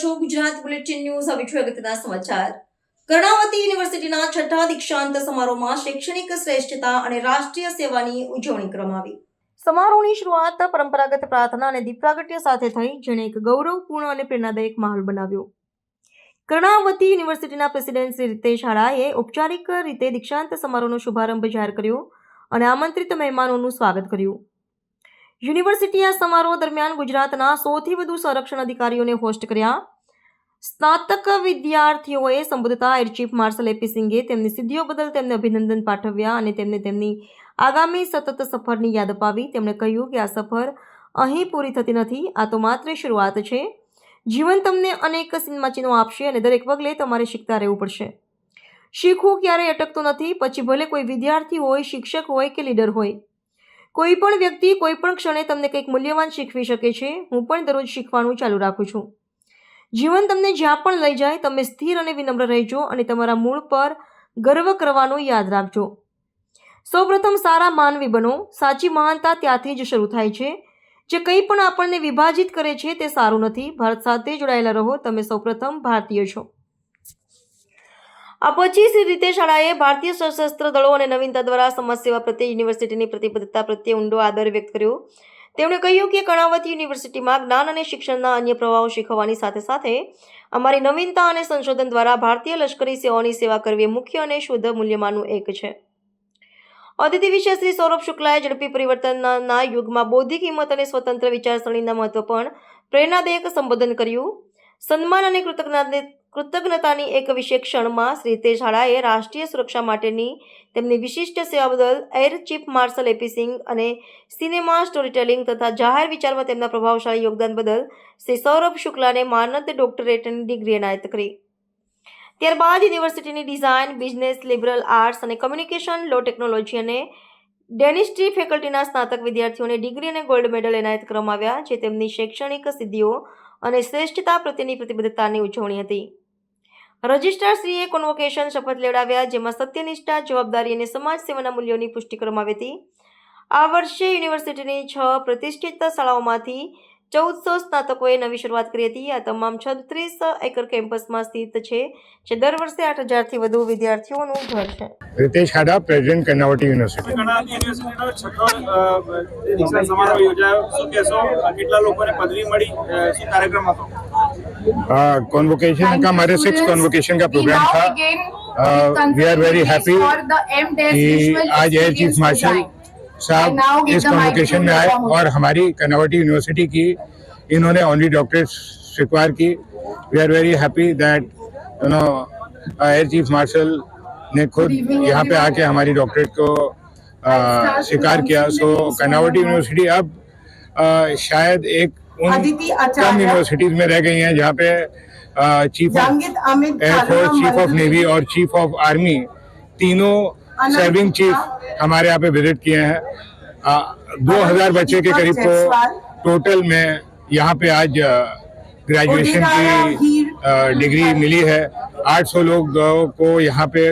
છો Gujarat bulletin news. હવે જોઈએ અગત્યના સમાચાર. કર્ણાવતી યુનિવર્સિટીના છઠ્ઠા દીક્ષાંત સમારોહમાં શૈક્ષણિક શ્રેષ્ઠતા અને રાષ્ટ્રીય સેવાની ઉજવણી કરવામાં આવી. સમારોહની શરૂઆત પરંપરાગત પ્રાર્થના અને દીપ પ્રાગટ્ય સાથે થઈ, જેણે એક ગૌરવપૂર્ણ અને પ્રેરણાદાયક માહોલ બનાવ્યો. કર્ણાવતી યુનિવર્સિટીના પ્રેસિડેન્ટ શ્રી રીતેશ શાળાએ ઔપચારિક રીતે દીક્ષાંત સમારોહનો શુભારંભ જાહેર કર્યો અને આમંત્રિત મહેમાનોનું સ્વાગત કર્યું. યુનિવર્સિટી આ સમારોહ દરમિયાન ગુજરાતના સૌથી વધુ સંરક્ષણ અધિકારીઓને હોસ્ટ કર્યા. સ્નાતક વિદ્યાર્થીઓએ સંબોધતા એર ચીફ માર્શલ એપી સિંઘે તેમની સિદ્ધિઓ બદલ તેમને અભિનંદન પાઠવ્યા અને તેમને તેમની આગામી સતત સફરની યાદ અપાવી. તેમણે કહ્યું કે આ સફર અહીં પૂરી થતી નથી, આ તો માત્ર શરૂઆત છે. જીવન તમને અનેક સિનેમાચિહ્નો આપશે અને દરેક પગલે તમારે શીખતા રહેવું પડશે. શીખવું ક્યારેય અટકતું નથી, પછી ભલે કોઈ વિદ્યાર્થી હોય, શિક્ષક હોય કે લીડર હોય. કોઈ પણ વ્યક્તિ કોઈ પણ ક્ષણે તમને કંઈક મૂલ્યવાન શીખવી શકે છે, હું પણ દરરોજ શીખવાનું ચાલુ રાખું છું. જીવન તમને જ્યાં પણ લઈ જાય, તમે સ્થિર અને વિનમ્ર રહેજો અને તમારા મૂળ પર ગર્વ કરવાનું યાદ રાખજો. સૌપ્રથમ સારા માનવી બનો. સાચી મહાનતા ત્યાંથી જ શરૂ થાય છે. જે કંઈ પણ આપણને વિભાજિત કરે છે, તે સારું નથી. ભારત સાથે જોડાયેલા રહો. તમે સૌપ્રથમ ભારતીય છો. શ્રી રીતે શાળાએ ભારતીય સશસ્ત્ર દળો અને નવીનતા દ્વારા સમાજ સેવા પ્રત્યે યુનિવર્સિટીની પ્રતિબદ્ધતા પ્રત્યે ઊંડો આદર વ્યક્ત કર્યો. તેમણે કહ્યું કે કર્ણાવતી યુનિવર્સિટીમાં જ્ઞાન અને શિક્ષણના અન્ય પ્રવાહો શીખવવાની સાથે સાથે અમારી નવીનતા અને સંશોધન દ્વારા ભારતીય લશ્કરી સેવાઓની સેવા કરવી મુખ્ય અને શુદ્ધ મૂલ્યમાંનું એક છે. અતિથિ વિશે શ્રી સૌરભ શુક્લાએ ઝડપી પરિવર્તનના યુગમાં બૌદ્ધિક હિંમત અને સ્વતંત્ર વિચારસરણીના મહત્વ પણ પ્રેરણાદાયક સંબોધન કર્યું. સન્માન અને કૃતજ્ઞતા કૃતજ્ઞતાની એક વિશેષ ક્ષણમાં શ્રી તેજાળાએ રાષ્ટ્રીય સુરક્ષા માટેની તેમની વિશિષ્ટ સેવા બદલ એર ચીફ માર્શલ એપી અને સિનેમા સ્ટોરીટેલિંગ તથા જાહેર વિચારમાં તેમના પ્રભાવશાળી યોગદાન બદલ શ્રી સૌરભ શુક્લાને માનદ ડોક્ટરેટની ડિગ્રી એનાયત કરી. ત્યારબાદ યુનિવર્સિટીની ડિઝાઇન, બિઝનેસ, લિબરલ આર્ટ્સ અને કમ્યુનિકેશન, લો ટેકનોલોજી અને ડેનિસ્ટ્રી ફેકલ્ટીના સ્નાતક વિદ્યાર્થીઓને ડિગ્રી અને ગોલ્ડ મેડલ એનાયત કરવામાં આવ્યા, જે તેમની શૈક્ષણિક સિદ્ધિઓ અને શ્રેષ્ઠતા પ્રત્યેની પ્રતિબદ્ધતાની ઉજવણી હતી. રજિસ્ટ્રારશ્રીએ કોન્વોકેશન શપથ લેવડાવ્યા જેમાં સત્યનિષ્ઠા જવાબદારી અને સમાજ સેવાના મૂલ્યોની પુષ્ટિ કરવામાં આવી હતી. આ વર્ષે યુનિવર્સિટીની છ પ્રતિષ્ઠિત શાળાઓમાંથી ચૌદસો સ્નાતકોએ નવી શરૂઆત કરી હતી. આ તમામ છત્રીસ એકર કેમ્પસમાં સ્થિત છે જે દર વર્ષે આઠ હજારથી વધુ વિદ્યાર્થીઓનું ઘર છે. રિતેશ ખાડા પ્રેસિડેન્ટ કર્ણાવટી યુનિવર્સિટી. કેટલા લોકોને પદવી મળી? શું કાર્યક્રમ હતો? कॉन्वोकेशन का हमारे सिक्स कॉन्वोकेशन का प्रोग्राम था। वी आर वेरी हैप्पी कि आज एयर चीफ मार्शल साहब इस कॉन्वोकेशन में आए और हमारी कनावटी यूनिवर्सिटी की इन्होंने ऑनली डॉक्टरेट स्वीकार की। We are very happy that you know air chief marshal ने खुद यहाँ पे आके हमारी डॉक्टरेट को स्वीकार किया। सो कर्नावटी यूनिवर्सिटी अब शायद एक अदिति आचार्य। यूनिवर्सिटीज में रह गई हैं जहाँ पे chief of air force chief of navy और चीफ ऑफ़ आर्मी तीनों सर्विंग चीफ हमारे यहाँ पे विज़िट किए हैं। दो हज़ार बच्चे के करीब को टोटल में यहाँ पे आज ग्रेजुएशन की डिग्री मिली है। 800 लोग को यहाँ पे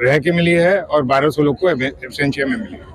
रह के मिली है और 1200 लोग को एबसेंशिया में मिली है।